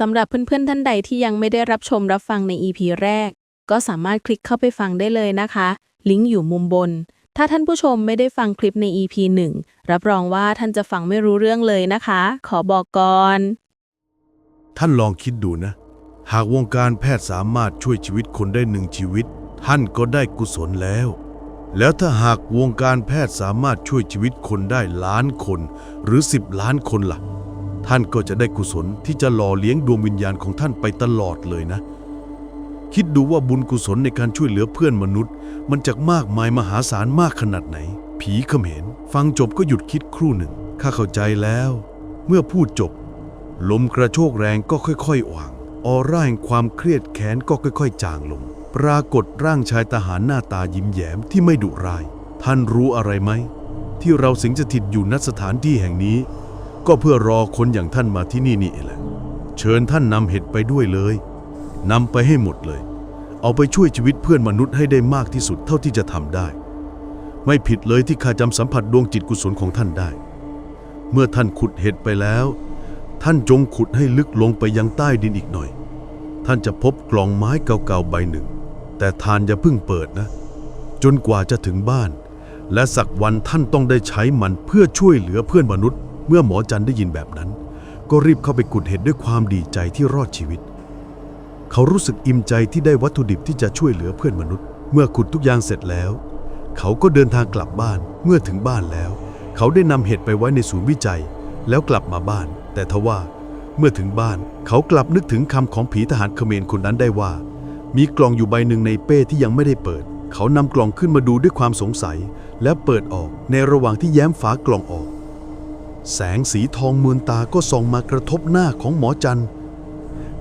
สำหรับเพื่อนๆท่านใดที่ยังไม่ได้รับชมรับฟังใน EP แรก ก็สามารถคลิกเข้าไปฟังได้เลยนะคะ ลิงก์อยู่มุมบน ถ้าท่านผู้ชมไม่ได้ฟังคลิปใน EP 1 รับรองว่าท่านจะฟังไม่รู้เรื่องเลยนะคะ ขอบอกก่อน ท่านลองคิดดูนะ หากวงการแพทย์สามารถช่วยชีวิตคนได้หนึ่งชีวิต ท่านก็ได้กุศลแล้ว แล้วถ้าหากวงการแพทย์สามารถช่วยชีวิตคนได้ล้านคน หรือ 10 ล้านคนล่ะ ท่านก็จะได้กุศลที่จะหล่อเลี้ยงดวงวิญญาณของท่านไปตลอดเลยนะ คิดดูว่าบุญกุศลในการช่วยเหลือเพื่อนมนุษย์ มันจะมากมายมหาศาลมากขนาดไหน ผีเขมรฟังจบก็หยุดคิดครู่หนึ่ง ข้าเข้าใจแล้ว เมื่อพูดจบ ลมกระโชกแรงก็ค่อยๆอ่าง ออร่าแห่งความเครียดแค้นก็ค่อย ๆ จางลง ปรากฏร่างชายทหารหน้าตายิ้มแย้มที่ไม่ดุร้าย ท่านรู้อะไรไหมที่เราสิงสถิตอยู่ณสถานที่แห่งนี้ ก็เพื่อรอคนอย่างท่านมาที่นี่นี่แหละ เชิญท่านนำเห็ดไปด้วยเลยนำไปให้หมดเลย เอาไปช่วยชีวิตเพื่อนมนุษย์ให้ได้มากที่สุดเท่าที่จะทำได้ ไม่ผิดเลยที่ข้าจำสัมผัสดวงจิตกุศลของท่านได้ เมื่อท่านขุดเห็ดไปแล้ว ท่านจงขุดให้ลึกลงไปยังใต้ดินอีกหน่อย ท่านจะพบกล่องไม้เก่าๆใบหนึ่ง แต่ทานอย่าเพิ่งเปิดนะ จนกว่าจะถึงบ้าน และสักวันท่านต้องได้ใช้มันเพื่อช่วยเหลือเพื่อนมนุษย์ เมื่อหมอจันได้ยินแบบนั้น ก็รีบเข้าไปขุดเห็ดด้วยความดีใจที่รอดชีวิต เขารู้สึกอิ่มใจที่ได้วัตถุดิบที่จะช่วยเหลือเพื่อนมนุษย์ เมื่อขุดทุกอย่างเสร็จแล้ว เขาก็เดินทางกลับบ้านเมื่อถึงบ้านแล้ว เขาได้นำเห็ดไปไว้ในศูนย์วิจัย แล้วกลับมาบ้าน แต่ทว่า เมื่อถึงบ้านเขากลับนึกถึงคำของผีทหารเขมรคนนั้นได้ว่า มีกล่องอยู่ใบหนึ่งในเป้ที่ยังไม่ได้เปิด เขานำกล่องขึ้นมาดูด้วยความสงสัย และเปิดออกในระหว่างที่แย้มฝากล่องออก แสงสีทองมืนตาก็ส่องมากระทบหน้าของหมอจัน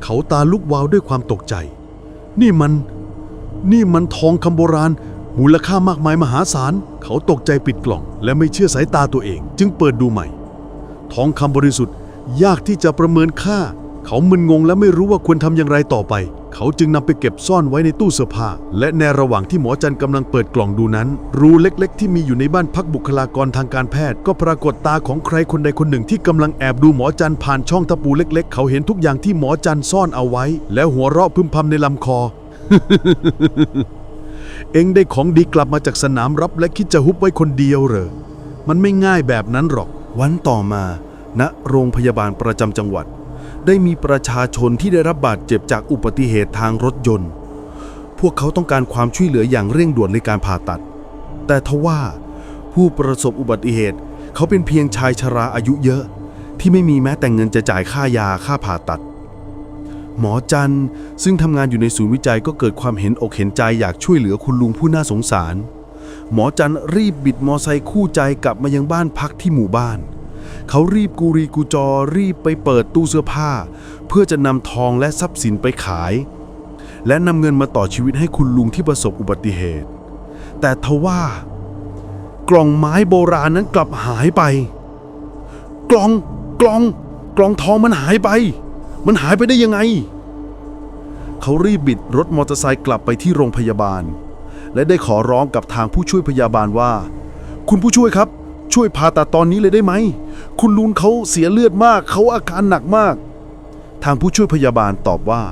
เขาตาลุกวาวด้วยความตกใจ นี่มัน นี่มันทองคำโบราณ มูลค่ามากมายมหาศาล เขาตกใจปิดกล่อง และไม่เชื่อสายตาตัวเอง จึงเปิดดูใหม่ ทองคำบริสุทธิ์ยากที่จะประเมินค่า เขามึนงงและไม่รู้ว่าควรทำอย่างไรต่อไป เขาจึงนำไปเก็บซ่อนไว้ในตู้เสื้อผ้า และในระหว่างที่หมอจันกำลังเปิดกล่องดูนั้น รูเล็กๆ ที่มีอยู่ในบ้านพักบุคลากรทางการแพทย์ ก็ปรากฏตาของใครคนใดคนหนึ่งที่กำลังแอบดูหมอจันผ่านช่องตะปูเล็ก ๆ เขาเห็นทุกอย่างที่หมอจันซ่อนเอาไว้ แล้วหัวเราะพึมพำในลำคอ เองได้ของดีกลับมาจากสนามรับและคิดจะฮุบไว้คนเดียวเหรอ มันไม่ง่ายแบบนั้นหรอก วันต่อมา ณ โรงพยาบาลประจำจังหวัด ได้มีประชาชนที่ได้รับบาดเจ็บจากอุบัติเหตุทางรถยนต์ พวกเขาต้องการความช่วยเหลืออย่างเร่งด่วนในการผ่าตัด แต่ทว่าผู้ประสบอุบัติเหตุ เขาเป็นเพียงชายชราอายุเยอะ ที่ไม่มีแม้แต่เงินจะจ่ายค่ายาค่าผ่าตัด หมอจันซึ่งทำงานอยู่ในศูนย์วิจัยก็เกิดความเห็นอกเห็นใจอยากช่วยเหลือคุณลุงผู้น่าสงสาร หมอจันรีบบิดมอไซค์คู่ใจกลับมายังบ้านพักที่หมู่บ้าน เขารีบกูรีกูจอรีบไปเปิดตู้เสื้อผ้า เพื่อจะนำทองและทรัพย์สินไปขาย และนำเงินมาต่อชีวิตให้คุณลุงที่ประสบอุบัติเหตุ แต่ทว่า กล่องไม้โบราณนั้นกลับหายไป กล่องกล่อง กล่องทองมันหายไป มันหายไปได้ยังไง เขารีบบิดรถมอเตอร์ไซค์กลับไปที่โรงพยาบาล และได้ขอร้องกับทางผู้ช่วยพยาบาลว่า คุณผู้ช่วยครับ ช่วยผ่าตัดตอนนี้เลยได้ไหม คุณลุงเขาเสียเลือดมาก เขาอาการหนักมาก ทางผู้ช่วยพยาบาลตอบว่า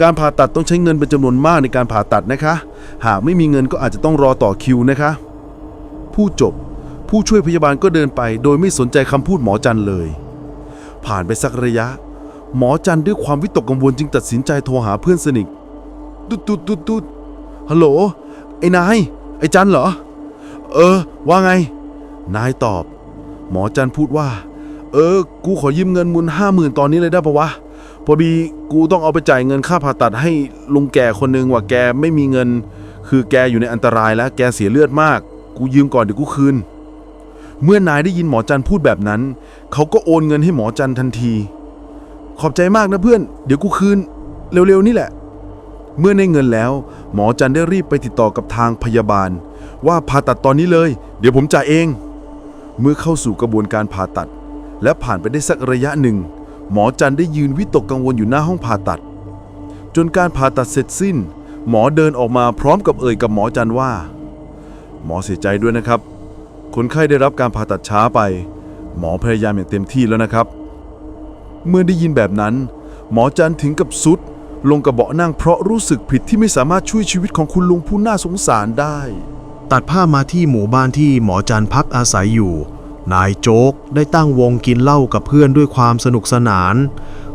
การผ่าตัดต้องใช้เงินเป็นจำนวนมากในการผ่าตัดนะคะ หากไม่มีเงินก็อาจจะต้องรอต่อคิวนะคะ ผู้จบ ผู้ช่วยพยาบาลก็เดินไป โดยไม่สนใจคำพูดหมอจันเลย ผ่านไปสักระยะ หมอจันด้วยความวิตกกังวลจึงตัดสินใจโทรหาเพื่อนสนิทตุดตุดตุดตุดฮัลโหลไอ้นายไอ้จันเหรอ เออ ว่าไง นายตอบ หมอจันพูดว่า เออ กูขอยืมเงินมูลห้าหมื่นตอนนี้เลยได้ปะวะ พอดีกูต้องเอาไปจ่ายเงินค่าผ่าตัดให้ลุงแก่คนหนึงว่าแกไม่มีเงิน คือแกอยู่ในอันตรายแล้วแกเสียเลือดมาก กูยืมก่อนเดี๋ยวกูคืน เมื่อนายได้ยินหมอจันพูดแบบนั้น เขาก็โอนเงินให้หมอจันทันที ขอบใจมากนะเพื่อน เดี๋ยวกูคืน เร็วๆนี่แหละเมื่อได้เงินแล้ว หมอจันได้รีบไปติดต่อกับทางพยาบาล ว่าผ่าตัดตอนนี้เลย เดี๋ยวผมจ่ายเอง เมื่อเข้าสู่กระบวนการผ่าตัด และผ่านไปได้สักระยะหนึ่ง หมอจันได้ยืนวิตกกังวลอยู่หน้าห้องผ่าตัด จนการผ่าตัดเสร็จสิ้น หมอเดินออกมาพร้อมกับเอ่ยกับหมอจันว่า หมอเสียใจด้วยนะครับ คนไข้ได้รับการผ่าตัดช้าไป หมอพยายามอย่างเต็มที่แล้วนะครับ เมื่อได้ยินแบบนั้น หมอจันถึงกับสุด ลงกระเบาะนั่งเพราะรู้สึกผิดที่ไม่สามารถช่วยชีวิตของคุณลุงผู้น่าสงสารได้ ตัดภามาที่หมู่บ้านที่หมอจันพักอาศัยอยู่ นายโจ๊กได้ตั้งวงกินเหล้ากับเพื่อนด้วยความสนุกสนาน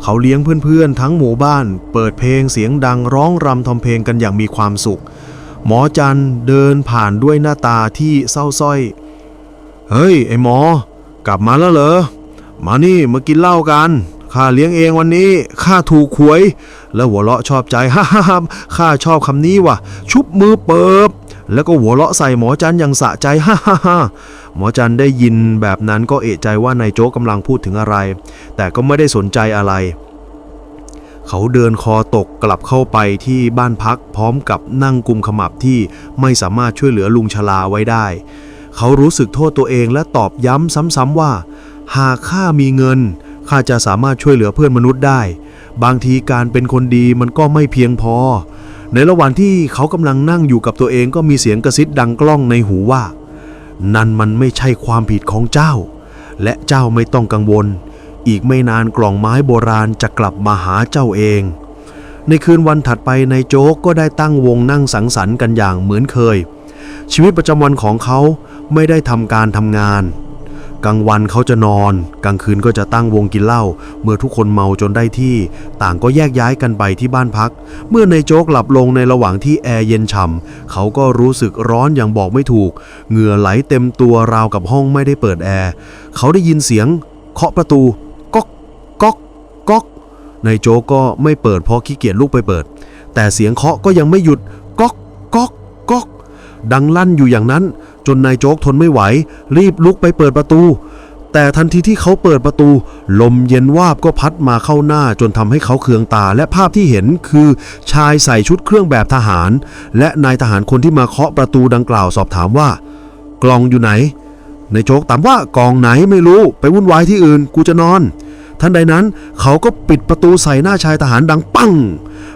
เขาเลี้ยงเพื่อนๆ ทั้งหมู่บ้าน เปิดเพลงเสียงดังร้องรำทำเพลงกันอย่างมีความสุข หมอจันเดินผ่านด้วยหน้าตาที่เศร้าส้อย เฮ้ย ไอหมอ กลับมาแล้วเหรอ มานี่มากินเหล้ากันข้าเลี้ยงเองวันนี้ข้าถูกหวย แล้วหัวเราะชอบใจฮ่าฮ่าฮ่าข้าชอบคำนี้ว่ะ ชุบมือเปิบ แล้วก็หัวเราะใส่หมอจันอย่างสะใจฮ่าฮ่าฮ่าหมอจันได้ยินแบบนั้นก็เอะใจว่านายโจ๊กกำลังพูดถึงอะไร แต่ก็ไม่ได้สนใจอะไร เขาเดินคอตกกลับเข้าไปที่บ้านพักพร้อมกับนั่งกุมขมับที่ไม่สามารถช่วยเหลือลุงชลาไว้ได้ เขารู้สึกโทษตัวเองและตอบย้ำซ้ำๆว่า หากข้ามีเงินข้าจะสามารถช่วยเหลือเพื่อนมนุษย์ได้ บางทีการเป็นคนดีมันก็ไม่เพียงพอ ในระหว่างที่เขากำลังนั่งอยู่กับตัวเองก็มีเสียงกระซิบดังกล้องในหูว่า นั่นมันไม่ใช่ความผิดของเจ้า และเจ้าไม่ต้องกังวล อีกไม่นานกล่องไม้โบราณจะกลับมาหาเจ้าเอง ในคืนวันถัดไปนายโจ๊กก็ได้ตั้งวงนั่งสังสรรค์กันอย่างเหมือนเคย ชีวิตประจำวันของเขาไม่ได้ทำการทำงาน กลางวันเขาจะนอน กลางคืนก็จะตั้งวงกินเหล้าเมื่อทุกคนเมาจนได้ที่ ต่างก็แยกย้ายกันไปที่บ้านพัก เมื่อในโจ๊กหลับลงในระหว่างที่แอร์เย็นฉ่ำเขาก็รู้สึกร้อนอย่างบอกไม่ถูก เหงื่อไหลเต็มตัวราวกับห้องไม่ได้เปิดแอร์เขาได้ยินเสียง เคาะประตูก๊อกก๊อกก๊อกนายโจ๊กก็ไม่เปิดเพราะขี้เกียจลุกไปเปิด แต่เสียงเคาะก็ยังไม่หยุดก๊อกก๊อกก๊อกดังลั่นอยู่อย่างนั้น จนนายโจ๊กทนไม่ไหว รีบลุกไปเปิดประตู แต่ทันทีที่เขาเปิดประตู ลมเย็นวาบก็พัดมาเข้าหน้าจนทำให้เขาเคืองตาและภาพที่เห็นคือ ชายใส่ชุดเครื่องแบบทหาร และนายทหารคนที่มาเคาะประตูดังกล่าวสอบถามว่า กล่องอยู่ไหนนายโจ๊กตอบว่ากล่องไหนไม่รู้ไปวุ่นวายที่อื่นกูจะนอนทันใดนั้นเขาก็ปิดประตูใส่หน้าชายทหารดังปัง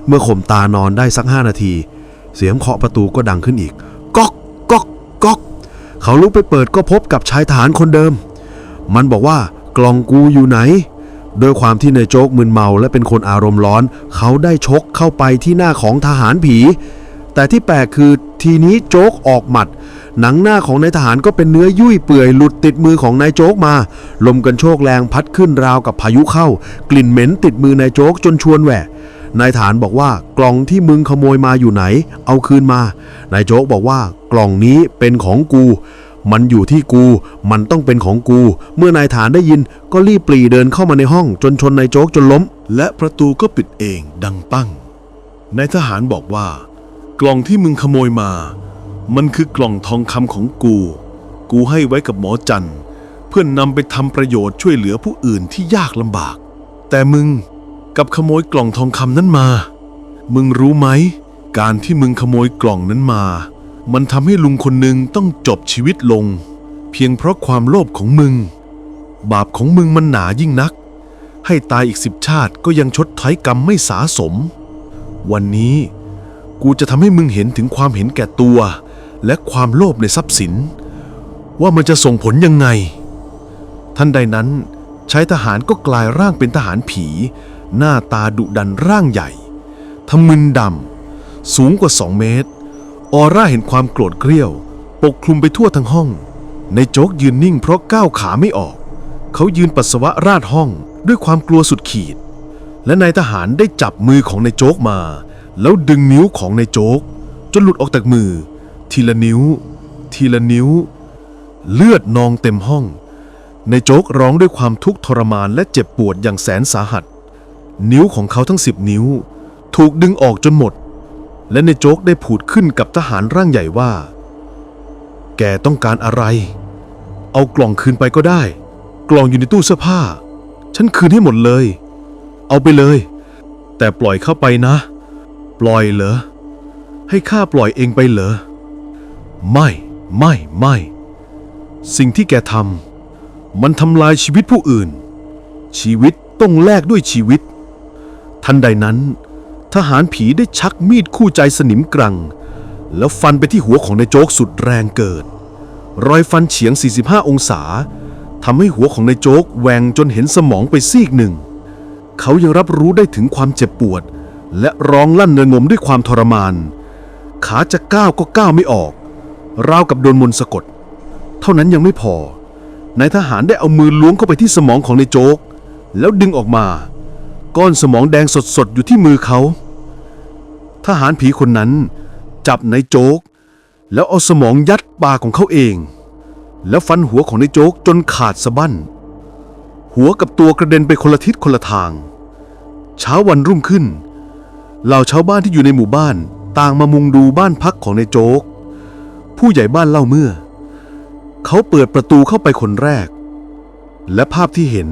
เมื่อข่มตานอนได้สักห้านาที เสียงเคาะประตูก็ดังขึ้นอีก ก๊อกก๊อกก๊อก เขาลุกไปเปิดก็พบกับชายทหารคนเดิม มันบอกว่ากล่องกูอยู่ไหน โดยความที่นายโจ๊กมึนเมาและเป็นคนอารมณ์ร้อน เขาได้ชกเข้าไปที่หน้าของทหารผี แต่ที่แปลกคือทีนี้โจ๊กออกหมัด หนังหน้าของนายทหารก็เป็นเนื้อยุ่ยเปื่อยหลุดติดมือของนายโจ๊กมา ลมกันโชกแรงพัดขึ้นราวกับพายุเข้า กลิ่นเหม็นติดมือนายโจ๊กจนชวนแหวะ นายฐานบอกว่ากล่องที่มึงขโมยมาอยู่ไหน เอาคืนมา นายโจ๊กบอกว่ากล่องนี้เป็นของกู มันอยู่ที่กู มันต้องเป็นของกู เมื่อนายฐานได้ยินก็รีบปรีเดินเข้ามาในห้อง จนชนนายโจ๊กจนล้ม และประตูก็ปิดเองดังปั้ง นายทหารบอกว่า กล่องที่มึงขโมยมา มันคือกล่องทองคำของกู กูให้ไว้กับหมอจันเพื่อนนำไปทำประโยชน์ช่วยเหลือผู้อื่นที่ยากลำบาก แต่มึง กับขโมยกล่องทองคำนั้นมา มึงรู้ไหม การที่มึงขโมยกล่องนั้นมา มันทำให้ลุงคนหนึ่งต้องจบชีวิตลง เพียงเพราะความโลภของมึง บาปของมึงมันหนายิ่งนัก ให้ตายอีกสิบชาติก็ยังชดใช้กรรมไม่สาสม วันนี้ กูจะทำให้มึงเห็นถึงความเห็นแก่ตัว และความโลภในทรัพย์สิน ว่ามันจะส่งผลยังไง ท่านใดนั้นชายทหารก็กลายร่างเป็นทหารผี หน้าตาดุดันร่างใหญ่ทำมึนดำ สูงกว่าสองเมตร ออร่าเห็นความโกรธเกรี้ยว ปกคลุมไปทั่วทั้งห้อง ในโจ๊กยืนนิ่งเพราะก้าวขาไม่ออก เขายืนปัสสาวะราดห้องด้วยความกลัวสุดขีด และนายทหารได้จับมือของนายโจ๊กมา แล้วดึงนิ้วของนายโจ๊ก จนหลุดออกจากมือ ทีละนิ้ว ทีละนิ้ว เลือดนองเต็มห้องนายโจ๊กร้องด้วยความทุกข์ทรมานและเจ็บปวดอย่างแสนสาหัส นิ้วของเขาทั้งสิบนิ้ว ถูกดึงออกจนหมด และในโจ๊กได้พูดขึ้นกับทหารร่างใหญ่ว่า แกต้องการอะไร เอากล่องคืนไปก็ได้ กล่องอยู่ในตู้เสื้อผ้า ฉันคืนให้หมดเลย เอาไปเลย แต่ปล่อยเข้าไปนะ ปล่อยเหรอ ให้ข้าปล่อยเองไปเหรอ ไม่ ไม่ ไม่ สิ่งที่แกทำมันทำลายชีวิตผู้อื่น ชีวิตต้องแลกด้วยชีวิต ทันใดนั้น ทหารผีได้ชักมีดคู่ใจสนิมกรัง แล้วฟันไปที่หัวของนายโจ๊กสุดแรงเกิด รอยฟันเฉียง 45 องศาทำให้หัวของนายโจ๊กแหวงจนเห็นสมองไปซีกหนึ่ง เขายังรับรู้ได้ถึงความเจ็บปวด และร้องลั่นระงมด้วยความทรมาน ขาจะก้าวก็ก้าวไม่ออก ราวกับโดนมนต์สะกด เท่านั้นยังไม่พอนายทหารได้เอามือล้วงเข้าไปที่สมองของนายโจ๊ก แล้วดึงออกมา ก้อนสมองแดงสดๆ อยู่ที่มือเขา ทหารผีคนนั้นจับนายโจ๊ก แล้วเอาสมองยัดปากของเขาเอง แล้วฟันหัวของนายโจ๊กจนขาดสะบั้น หัวกับตัวกระเด็นไปคนละทิศคนละทาง เช้าวันรุ่งขึ้น เหล่าชาวบ้านที่อยู่ในหมู่บ้านต่างมามุงดูบ้านพักของนายโจ๊ก ผู้ใหญ่บ้านเล่าเมื่อ เขาเปิดประตูเข้าไปคนแรก และภาพที่เห็น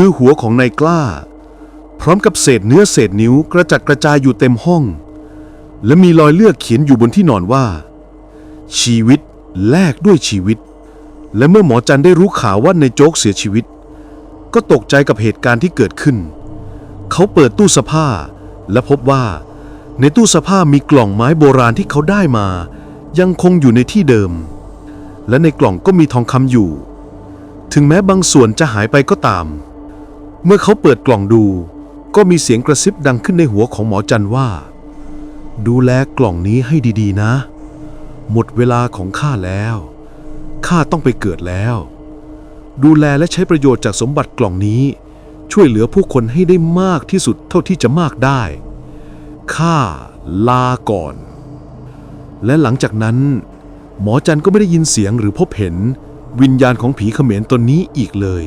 คือหัวของนายกล้า พร้อมกับเศษเนื้อเศษนิ้วกระจัดกระจายอยู่เต็มห้อง และมีรอยเลือดเขียนอยู่บนที่นอนว่า ชีวิตแลกด้วยชีวิต และเมื่อหมอจันได้รู้ข่าวว่านายโจ๊กเสียชีวิต ก็ตกใจกับเหตุการณ์ที่เกิดขึ้น เขาเปิดตู้เสื้อผ้า และพบว่า ในตู้เสื้อผ้ามีกล่องไม้โบราณที่เขาได้มา ยังคงอยู่ในที่เดิม และในกล่องก็มีทองคำอยู่ ถึงแม้บางส่วนจะหายไปก็ตาม เมื่อเขาเปิดกล่องดู ก็มีเสียงกระซิบดังขึ้นในหัวของหมอจันว่า ดูแลกล่องนี้ให้ดีๆนะ หมดเวลาของข้าแล้วข้าต้องไปเกิดแล้ว ดูแลและใช้ประโยชน์จากสมบัติกล่องนี้ ช่วยเหลือผู้คนให้ได้มากที่สุดเท่าที่จะมากได้ข้าลาก่อน และหลังจากนั้น หมอจันก็ไม่ได้ยินเสียงหรือพบเห็นวิญญาณของผีเขมรตนนี้อีกเลย